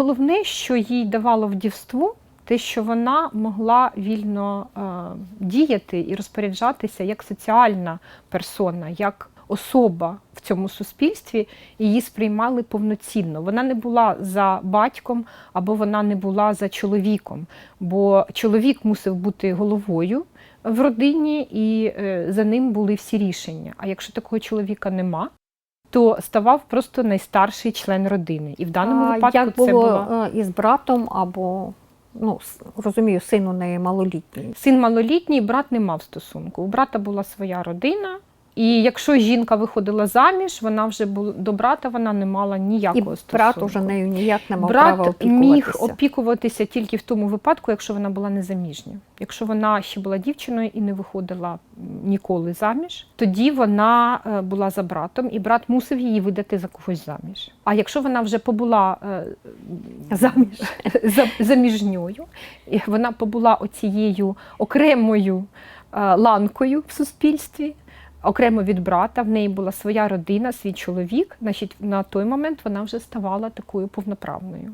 Головне, що їй давало вдівство, те, що вона могла вільно е, діяти і розпоряджатися як соціальна персона, як особа в цьому суспільстві, і її сприймали повноцінно. Вона не була за батьком або вона не була за чоловіком, бо чоловік мусив бути головою в родині, і е, за ним були всі рішення. А якщо такого чоловіка нема, то ставав просто найстарший член родини. І в даному А випадку як це було е, із братом або, ну, розумію, син у неї малолітній. син малолітній, брат не мав стосунку. У брата була своя родина. І якщо жінка виходила заміж, вона вже була до брата вона не мала І ніякого стосунку. брат уже нею ніяк не мав права опікуватися. міг опікуватися тільки в тому випадку, якщо вона була незаміжня. Якщо вона ще була дівчиною і не виходила ніколи заміж, тоді вона е, була за братом, і брат мусив її видати за когось заміж. А якщо вона вже побула е, Заміж. за- заміжньою, і вона побула оцією окремою е, ланкою в суспільстві. Окремо від брата, в неї була своя родина, свій чоловік. Значить, на той момент вона вже ставала такою повноправною.